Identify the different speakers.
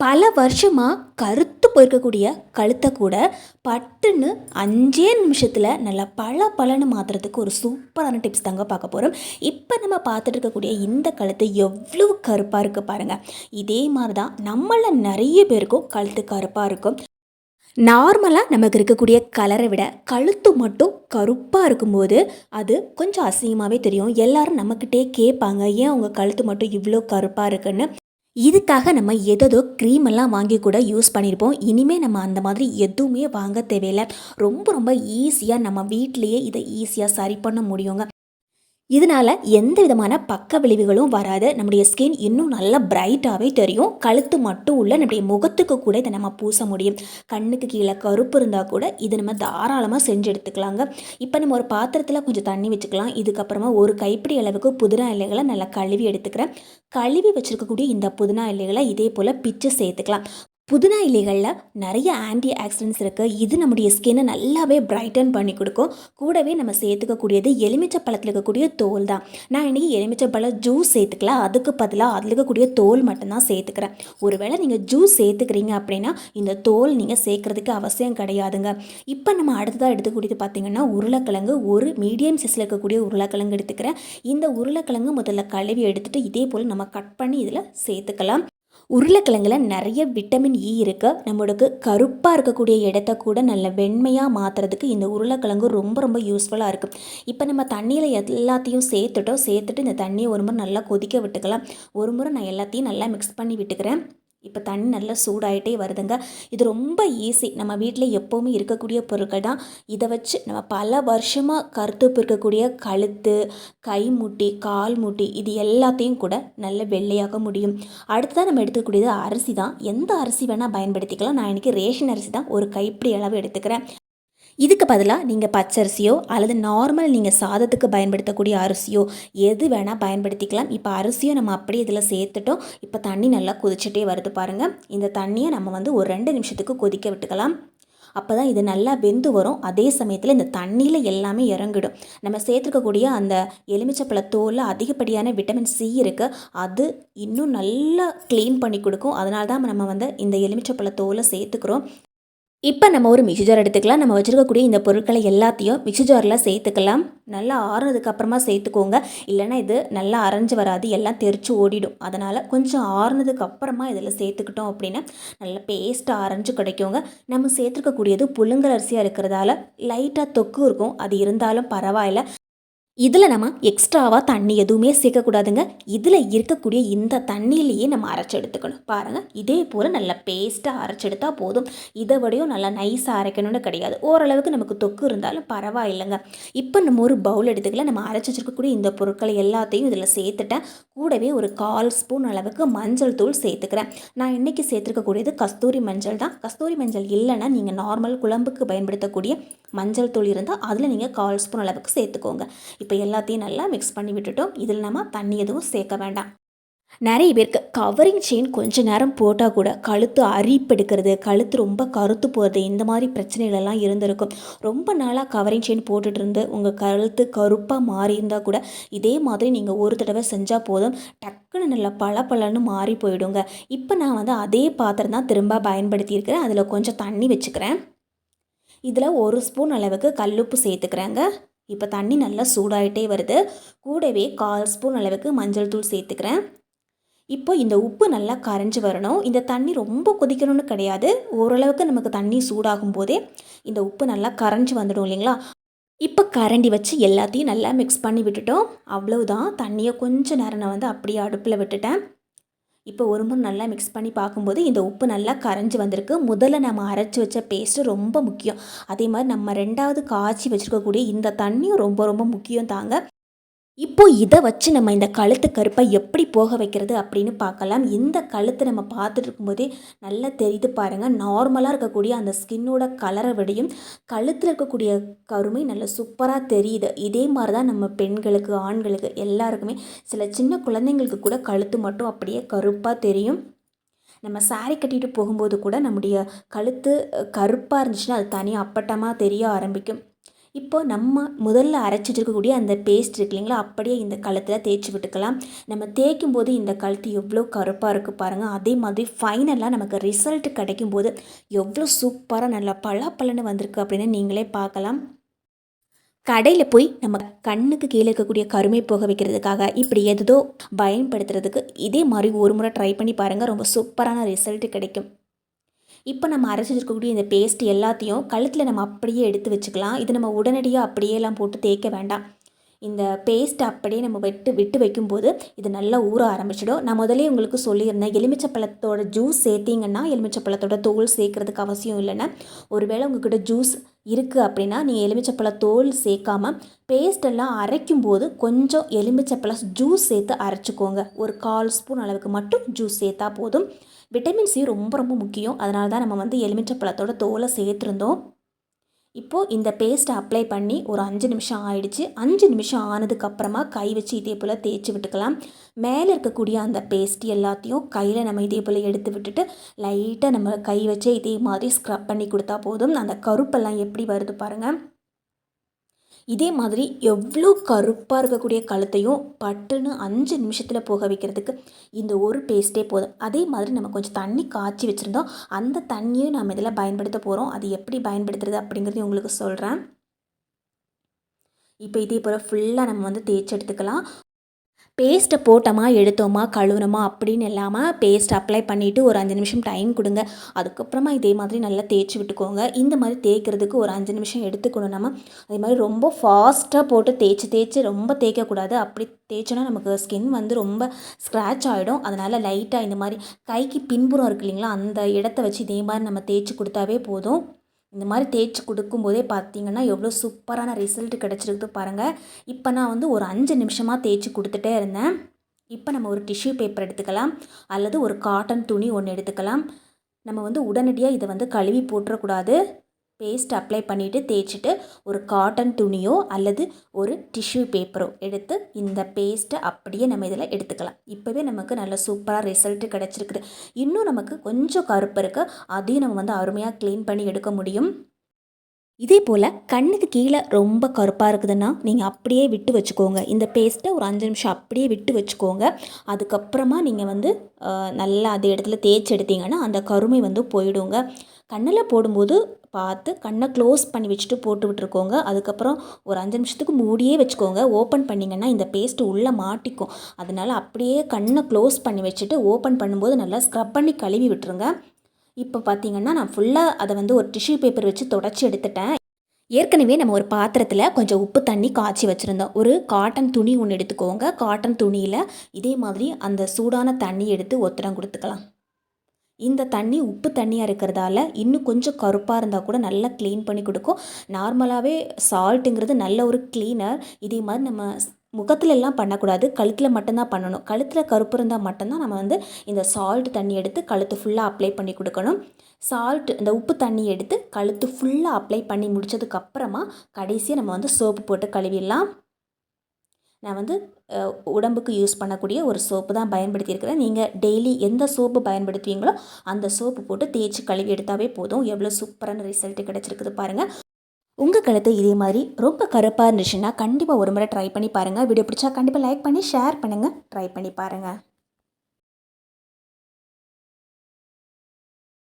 Speaker 1: பல வருஷமாக கருத்து போயிருக்கக்கூடிய கழுத்தை கூட பட்டுன்னு அஞ்சே நிமிஷத்தில் நல்லா பல பலன்னு மாற்றுறதுக்கு ஒரு சூப்பரான டிப்ஸ் தாங்க பார்க்க போகிறோம் இப்போ நம்ம பார்த்துட்டு இருக்கக்கூடிய இந்த கழுத்து எவ்வளோ கருப்பாக இருக்குது பாருங்கள் இதே மாதிரி தான் நம்மள நிறைய பேருக்கும் கழுத்து கருப்பாக இருக்கும். நார்மலாக நமக்கு இருக்கக்கூடிய கலரை விட கழுத்து மட்டும் கருப்பாக இருக்கும்போது அது கொஞ்சம் அசிங்கமாகவே தெரியும். எல்லாரும் நம்மக்கிட்டே கேட்பாங்க ஏன் உங்கள் கழுத்து மட்டும் இவ்வளோ கருப்பாக இருக்குன்னு? இதுக்காக நம்ம எதோ க்ரீம் எல்லாம் வாங்கி கூட யூஸ் பண்ணியிருப்போம் இனிமேல் நம்ம அந்த மாதிரி எதுவுமே வாங்க தேவையில்லை. ரொம்ப ரொம்ப ஈஸியாக நம்ம வீட்டிலையே இதை ஈஸியாக சரி பண்ண முடியுங்க. இதனால் எந்த விதமான பக்க விளைவுகளும் வராது. நம்முடைய ஸ்கின் இன்னும் நல்லா பிரைட்டாகவே தெரியும். கழுத்து மட்டும் உள்ள நம்முடைய முகத்துக்கு கூட இதை நம்ம பூச முடியும். கண்ணுக்கு கீழே கருப்பு இருந்தால் கூட இதை நம்ம தாராளமாக செஞ்சு எடுத்துக்கலாங்க. இப்போ நம்ம ஒரு பாத்திரத்தில் கொஞ்சம் தண்ணி வச்சுக்கலாம். இதுக்கப்புறமா ஒரு கைப்பிடி அளவுக்கு புதினா இலைகளை நல்லா கழுவி எடுத்துக்கிறேன். கழுவி வச்சுருக்கக்கூடிய இந்த புதினா இலைகளை இதே போல் பிச்சு சேர்த்துக்கலாம். புதினா இலைகளில் நிறைய ஆன்டி ஆக்சிடென்ட்ஸ் இருக்குது இது நம்முடைய ஸ்கின்னை நல்லாவே பிரைட்டன் பண்ணி கொடுக்கும். கூடவே நம்ம சேர்த்துக்கக்கூடியது எலுமிச்சை பழத்தில் இருக்கக்கூடிய தோல் தான். நான் இன்றைக்கி எலுமிச்சை பழம் ஜூஸ் சேர்த்துக்கலாம். அதுக்கு பதிலாக அதில் இருக்கக்கூடிய தோல் மட்டும்தான் சேர்த்துக்கிறேன். ஒருவேளை நீங்கள் ஜூஸ் சேர்த்துக்கிறீங்க அப்படின்னா இந்த தோல் நீங்கள் சேர்க்குறதுக்கு அவசியம் கிடையாதுங்க. இப்போ நம்ம அடுத்ததாக எடுத்துக்கூடியது பார்த்திங்கன்னா உருளைக்கிழங்கு. ஒரு மீடியம் சைஸில் இருக்கக்கூடிய உருளைக்கிழங்கு எடுத்துக்கிறேன். இந்த உருளைக்கிழங்கு முதல்ல கழுவி எடுத்துகிட்டு இதே போல் நம்ம கட் பண்ணி இதில் சேர்த்துக்கலாம். உருளைக்கிழங்குல நிறைய விட்டமின் இ e இருக்குது நம்மளுக்கு கருப்பாக இருக்கக்கூடிய இடத்த கூட நல்ல வெண்மையாக மாற்றுறதுக்கு இந்த உருளைக்கிழங்கு ரொம்ப ரொம்ப யூஸ்ஃபுல்லாக இருக்கும் இப்போ நம்ம தண்ணியில் எல்லாத்தையும் சேர்த்துட்டோம். சேர்த்துட்டு இந்த தண்ணியை ஒரு முறை நல்லா கொதிக்க விட்டுக்கலாம். ஒரு முறை நான் எல்லாத்தையும் நல்லா மிக்ஸ் பண்ணி விட்டுக்கிறேன். இப்போ தண்ணி நல்லா சூடாயிட்டே வருதுங்க. இது ரொம்ப ஈஸி நம்ம வீட்டில் எப்போவுமே இருக்கக்கூடிய பொருட்கள் தான். இதை வச்சு நம்ம பல வருஷமாக கருத்துப்பு இருக்கக்கூடிய கழுத்து கை முட்டி கால் முட்டி இது எல்லாத்தையும் கூட நல்ல வெள்ளையாக முடியும். அடுத்ததாக நம்ம எடுத்துக்கூடியது அரிசி தான். எந்த அரிசி வேணால் பயன்படுத்திக்கலாம். நான் இன்றைக்கி ரேஷன் அரிசி தான் ஒரு கைப்பிடி அளவு எடுத்துக்கிறேன். இதுக்கு பதிலாக நீங்கள் பச்சரிசியோ அல்லது நார்மல் நீங்கள் சாதத்துக்கு பயன்படுத்தக்கூடிய அரிசியோ எது வேணால் பயன்படுத்திக்கலாம். இப்போ அரிசியும் நம்ம அப்படியே இதில் சேர்த்துட்டோம். இப்போ தண்ணி நல்லா கொதிச்சுட்டே வருது பாருங்கள் இந்த தண்ணியை நம்ம வந்து ஒரு ரெண்டு நிமிஷத்துக்கு கொதிக்க விட்டுக்கலாம். அப்போ தான் இது நல்லா வெந்து வரும். அதே சமயத்தில் இந்த தண்ணியில் எல்லாமே இறங்கிடும். நம்ம சேர்த்துருக்கக்கூடிய அந்த எலுமிச்சப்பழ தோலில் அதிகப்படியான விட்டமின் சி இருக்குது அது இன்னும் நல்லா க்ளீன் பண்ணி கொடுக்கும். அதனால தான் நம்ம வந்து இந்த எலுமிச்சப்பழ தோலை சேர்த்துக்கிறோம். இப்போ நம்ம ஒரு மிக்சி ஜார் எடுத்துக்கலாம். நம்ம வச்சுருக்கக்கூடிய இந்த பொருட்களை எல்லாத்தையும் மிக்சி ஜாரில் சேர்த்துக்கலாம். நல்லா ஆறுனதுக்கு அப்புறமா சேர்த்துக்கோங்க. இல்லைன்னா இது நல்லா அரைஞ்சு வராது. எல்லாம் தெரிச்சு ஓடிடும். அதனால் கொஞ்சம் ஆறுனதுக்கு அப்புறமா இதில் சேர்த்துக்கிட்டோம் அப்படின்னா நல்லா பேஸ்ட்டாக அரைஞ்சு கிடைக்குங்க. நம்ம சேர்த்துருக்கக்கூடியது புழுங்கல் அரிசியாக இருக்கிறதால லைட்டாக தொக்கு இருக்கும். அது இருந்தாலும் பரவாயில்ல. இதில் நம்ம எக்ஸ்ட்ராவாக தண்ணி எதுவுமே சேர்க்கக்கூடாதுங்க. இதில் இருக்கக்கூடிய இந்த தண்ணியிலேயே நம்ம அரைச்சி எடுத்துக்கணும். பாருங்கள் இதே போல் நல்லா பேஸ்ட்டாக அரைச்செடுத்தால் போதும். இதை விடையும் நல்லா நைஸாக அரைக்கணும்னு கிடையாது. ஓரளவுக்கு நமக்கு தொக்கு இருந்தாலும் பரவாயில்லைங்க. இப்போ நம்ம ஒரு பவுல் எடுத்துக்கல நம்ம அரைச்சி வச்சிருக்கக்கூடிய இந்த பொருட்களை எல்லாத்தையும் இதில் சேர்த்துட்டேன். கூடவே ஒரு கால் ஸ்பூன் அளவுக்கு மஞ்சள் தூள் சேர்த்துக்கிறேன். நான் இன்றைக்கி சேர்த்துருக்கக்கூடியது கஸ்தூரி மஞ்சள் தான். கஸ்தூரி மஞ்சள் இல்லைன்னா நீங்கள் நார்மல் குழம்புக்கு பயன்படுத்தக்கூடிய மஞ்சள் தூள் இருந்தால் அதில் நீங்கள் கால் ஸ்பூன் அளவுக்கு சேர்த்துக்கோங்க. இப்போ எல்லாத்தையும் நல்லா மிக்ஸ் பண்ணி விட்டுட்டோம். இதில் நம்ம தண்ணி எதுவும் சேர்க்க வேண்டாம். நிறைய பேருக்கு கவரிங் செயின் கொஞ்ச நேரம் போட்டால் கூட கழுத்து அரிப்பெடுக்கிறது கழுத்து ரொம்ப கருத்து போகிறது இந்த மாதிரி பிரச்சனைகளெல்லாம் இருந்திருக்கும். ரொம்ப நாளாக கவரிங் செயின் போட்டுட்டு இருந்து உங்கள் கழுத்து கருப்பாக மாறி இருந்தால் கூட இதே மாதிரி நீங்கள் ஒரு தடவை செஞ்சால் போதும். டக்குன்னு நல்லா பல பலன்னு மாறி போயிடுங்க. இப்போ நான் வந்து அதே பாத்திரம் தான் திரும்ப பயன்படுத்தியிருக்கிறேன். அதில் கொஞ்சம் தண்ணி வச்சுக்கிறேன். இதில் ஒரு ஸ்பூன் அளவுக்கு கல்லுப்பு சேர்த்துக்கிறேங்க. இப்போ தண்ணி நல்லா சூடாயிட்டே வருது. கூடவே கால் ஸ்பூன் அளவுக்கு மஞ்சள் தூள் சேர்த்துக்கிறேன். இப்போ இந்த உப்பு நல்லா கரைஞ்சி வரணும். இந்த தண்ணி ரொம்ப கொதிக்கணும்னு கிடையாது. ஓரளவுக்கு நமக்கு தண்ணி சூடாகும் போதே இந்த உப்பு நல்லா கரைஞ்சி வந்துடும் இல்லைங்களா? இப்போ கரண்டி வச்சு எல்லாத்தையும் நல்லா மிக்ஸ் பண்ணி விட்டுட்டோம். அவ்வளவுதான். தண்ணியை கொஞ்சம் நேரம் நான் வந்து அப்படியே அடுப்பில் விட்டுட்டேன். இப்போ ஒரு முறை நல்லா மிக்ஸ் பண்ணி பார்க்கும்போது இந்த உப்பு நல்லா கரைஞ்சி வந்திருக்கு. முதல்ல நம்ம அரைச்சி வச்ச பேஸ்ட்டு ரொம்ப முக்கியம். அதே மாதிரி நம்ம ரெண்டாவது காய்ச்சி வச்சுருக்கக்கூடிய இந்த தண்ணியும் ரொம்ப ரொம்ப முக்கியம் தாங்க. இப்போ இதை வச்சு நம்ம இந்த கழுத்து கருப்பை எப்படி போக வைக்கிறது அப்படின்னு பார்க்கலாம். இந்த கழுத்து நம்ம பார்த்துட்டு இருக்கும்போதே நல்லா தெரியுது பாருங்கள் நார்மலாக இருக்கக்கூடிய அந்த ஸ்கின்னோட கலரை விடையும் கழுத்தில் இருக்கக்கூடிய கருமை நல்லா சூப்பராக தெரியுது. இதே மாதிரி தான் நம்ம பெண்களுக்கு ஆண்களுக்கு எல்லாருக்குமே சில சின்ன குழந்தைங்களுக்கு கூட கழுத்து மட்டும் அப்படியே கருப்பாக தெரியும். நம்ம சாரி கட்டிட்டு போகும்போது கூட நம்முடைய கழுத்து கருப்பாக இருந்துச்சுன்னா அது தனியாக அப்பட்டமாக தெரிய ஆரம்பிக்கும். இப்போ நம்ம முதல்ல அரைச்சி வச்சுருக்கக்கூடிய அந்த பேஸ்ட் இருக்கு இல்லைங்களா அப்படியே இந்த கழுத்தில் தேய்ச்சி விட்டுக்கலாம். நம்ம தேய்க்கும் போது இந்த கழுத்து எவ்வளோ கருப்பாக இருக்குது பாருங்கள் அதே மாதிரி ஃபைனலாக நமக்கு ரிசல்ட் கிடைக்கும் போது எவ்வளோ சூப்பராக நல்லா பளபளன்னு வந்திருக்கு அப்படின்னு நீங்களே பார்க்கலாம். கடையில் போய் நம்ம கண்ணுக்கு கீழே இருக்கக்கூடிய கருமை போக வைக்கிறதுக்காக இப்படி எதுதோ பயன்படுத்துறதுக்கு இதே மாதிரி ஒரு முறை ட்ரை பண்ணி பாருங்கள் ரொம்ப சூப்பரான ரிசல்ட் கிடைக்கும். இப்போ நம்ம அரைச்சி வச்சுருக்கக்கூடிய இந்த பேஸ்ட் எல்லாத்தையும் கழுத்தில் நம்ம அப்படியே எடுத்து வச்சுக்கலாம். இது நம்ம உடனடியாக அப்படியே எல்லாம் போட்டு தேய்க்க வேண்டாம். இந்த பேஸ்ட் அப்படியே நம்ம விட்டு விட்டு வைக்கும்போது இது நல்லா ஊற ஆரம்பிச்சிடும். நான் முதலே உங்களுக்கு சொல்லியிருந்தேன் எலுமிச்சப்பழத்தோட ஜூஸ் சேர்த்திங்கன்னா எலுமிச்சப்பழத்தோட தோல் சேர்க்கறதுக்கு அவசியம் இல்லைன்னா. ஒருவேளை உங்ககிட்ட ஜூஸ் இருக்குது அப்படின்னா நீங்கள் எலுமிச்சப்பழ தோல் சேர்க்காம பேஸ்டெல்லாம் அரைக்கும்போது அரைக்கும் போது கொஞ்சம் எலுமிச்சப்பழ ஜூஸ் சேர்த்து அரைச்சிக்கோங்க. ஒரு கால் ஸ்பூன் அளவுக்கு மட்டும் ஜூஸ் சேர்த்தா போதும். விட்டமின் சி ரொம்ப ரொம்ப முக்கியம். அதனால தான் நம்ம வந்து எலுமிச்சப்பழத்தோட தோலை சேர்த்துருந்தோம். இப்போது இந்த பேஸ்ட்டை அப்ளை பண்ணி ஒரு அஞ்சு நிமிஷம் ஆயிடுச்சு. அஞ்சு நிமிஷம் ஆனதுக்கப்புறமா கை வச்சு இதே போல் தேய்ச்சி விட்டுக்கலாம். மேலே இருக்கக்கூடிய அந்த பேஸ்ட் எல்லாத்தையும் கையில் நம்ம இதே போல் எடுத்து விட்டுட்டு லைட்டாக நம்ம கை வச்சே இதே மாதிரி ஸ்க்ரப் பண்ணி கொடுத்தா போதும். அந்த கருப்பெல்லாம் எப்படி வருது பாருங்கள் இதே மாதிரி எவ்வளோ கருப்பாக இருக்கக்கூடிய கழுத்தையும் பட்டுன்னு அஞ்சு நிமிஷத்தில் போக வைக்கிறதுக்கு இந்த ஒரு பேஸ்ட்டே போதும். அதே மாதிரி நம்ம கொஞ்சம் தண்ணி காய்ச்சி வச்சுருந்தோம். அந்த தண்ணியும் நம்ம இதில் பயன்படுத்த போகிறோம் அது எப்படி பயன்படுத்துறது அப்படிங்கிறதையும் உங்களுக்கு சொல்கிறேன் இப்போ இதே போல் ஃபுல்லாக நம்ம வந்து தேய்ச்சி எடுத்துக்கலாம். பேஸ்ட்டை போட்டோமா எடுத்தோமா கழுவுனோமா அப்படின்னு இல்லாமல் பேஸ்ட் அப்ளை பண்ணிவிட்டு ஒரு அஞ்சு நிமிஷம் டைம் கொடுங்க. அதுக்கப்புறமா இதே மாதிரி நல்லா தேய்ச்சி விட்டுக்கோங்க. இந்த மாதிரி தேய்க்கிறதுக்கு ஒரு அஞ்சு நிமிஷம் எடுத்துக்கணும் நம்ம. அதே மாதிரி ரொம்ப ஃபாஸ்ட்டாக போட்டு தேய்ச்சி தேய்ச்சி ரொம்ப தேய்க்கக்கூடாது. அப்படி தேய்ச்சோன்னா நமக்கு ஸ்கின் வந்து ரொம்ப ஸ்க்ராட்ச் ஆகிடும் அதனால் லைட்டாக இந்த மாதிரி கைக்கு பின்புறம் இருக்கு இல்லைங்களா அந்த இடத்த வச்சு இதே மாதிரி நம்ம தேய்ச்சி கொடுத்தாவே போதும். இந்த மாதிரி தேய்ச்சி கொடுக்கும்போதே பார்த்தீங்கன்னா எவ்வளோ சூப்பரான ரிசல்ட் கிடச்சிருக்கு பாருங்கள் இப்போ நான் வந்து ஒரு அஞ்சு நிமிஷமாக தேய்ச்சி கொடுத்துட்டே இருந்தேன். இப்போ நம்ம ஒரு டிஷ்யூ பேப்பர் எடுத்துக்கலாம். அல்லது ஒரு காட்டன் துணி ஒன்று எடுத்துக்கலாம். நம்ம வந்து உடனடியாக இதை வந்து கழுவி போட்டுறக்கூடாது. பேஸ்ட் அப்ளை பண்ணிவிட்டு தேய்ச்சிட்டு ஒரு காட்டன் துணியோ அல்லது ஒரு டிஷ்யூ பேப்பரோ எடுத்து இந்த பேஸ்ட்டை அப்படியே நம்ம இதில் எடுத்துக்கலாம். இப்போவே நமக்கு நல்ல சூப்பராக ரிசல்ட்டு கிடச்சிருக்குது. இன்னும் நமக்கு கொஞ்சம் கருப்பு இருக்குது அதையும் நம்ம வந்து அருமையாக க்ளீன் பண்ணி எடுக்க முடியும். இதே போல் கண்ணுக்கு கீழே ரொம்ப கருப்பாக இருக்குதுன்னா நீங்கள் அப்படியே விட்டு வச்சுக்கோங்க. இந்த பேஸ்ட்டை ஒரு அஞ்சு நிமிஷம் அப்படியே விட்டு வச்சுக்கோங்க. அதுக்கப்புறமா நீங்கள் வந்து நல்லா அந்த இடத்துல தேய்ச்சி எடுத்தீங்கன்னா அந்த கருமை வந்து போயிடுங்க. கண்ணில் போடும்போது பார்த்து கண்ணை க்ளோஸ் பண்ணி வச்சுட்டு போட்டு விட்டுருக்கோங்க. அதுக்கப்புறம் ஒரு அஞ்சு நிமிஷத்துக்கு மூடியே வச்சுக்கோங்க. ஓப்பன் பண்ணிங்கன்னா இந்த பேஸ்ட்டு உள்ளே மாட்டிக்கும். அதனால் அப்படியே கண்ணை க்ளோஸ் பண்ணி வச்சுட்டு ஓப்பன் பண்ணும்போது நல்லா ஸ்க்ரப் பண்ணி கழுவி விட்டுருங்க. இப்போ பார்த்தீங்கன்னா நான் ஃபுல்லாக அதை வந்து ஒரு டிஷ்யூ பேப்பர் வச்சு தொடச்சி எடுத்துட்டேன். ஏற்கனவே நம்ம ஒரு பாத்திரத்தில் கொஞ்சம் உப்பு தண்ணி காய்ச்சி வச்சுருந்தோம். ஒரு காட்டன் துணி ஒன்று எடுத்துக்கோங்க. காட்டன் துணியில் இதே மாதிரி அந்த சூடான தண்ணி எடுத்து ஒத்தடம் கொடுத்துக்கலாம். இந்த தண்ணி உப்பு தண்ணியாக இருக்கிறதால இன்னும் கொஞ்சம் கருப்பாக இருந்தால் கூட நல்லா க்ளீன் பண்ணி கொடுக்கும். நார்மலாகவே சால்ட்டுங்கிறது நல்ல ஒரு க்ளீனர் இதே மாதிரி நம்ம முகத்துல எல்லாம் பண்ணக்கூடாது. கழுத்தில் மட்டும்தான் பண்ணணும். கழுத்தில் கருப்பு இருந்தால் மட்டும்தான் நம்ம வந்து இந்த சால்ட் தண்ணி எடுத்து கழுத்து ஃபுல்லாக அப்ளை பண்ணி கொடுக்கணும். சால்ட் இந்த உப்பு தண்ணி எடுத்து கழுத்து ஃபுல்லாக அப்ளை பண்ணி முடித்ததுக்கப்புறமா கடைசியாக நம்ம வந்து சோப்பு போட்டு கழுவிடலாம். நான் வந்து உடம்புக்கு யூஸ் பண்ணக்கூடிய ஒரு சோப்பு தான் பயன்படுத்தியிருக்கிறேன். நீங்கள் டெய்லி எந்த சோப்பு பயன்படுத்துவீங்களோ அந்த சோப்பு போட்டு தேய்ச்சி கழுவி எடுத்தாவே போதும். எவ்வளோ சூப்பரான ரிசல்ட் கிடச்சிருக்குது பாருங்கள் உங்கள் கழுத்து இதே மாதிரி ரொம்ப கருப்பாக இருந்துச்சுன்னா கண்டிப்பாக ஒரு முறை ட்ரை பண்ணி பாருங்கள் வீடியோ பிடிச்சா கண்டிப்பாக லைக் பண்ணி ஷேர் பண்ணுங்கள் ட்ரை பண்ணி பாருங்கள்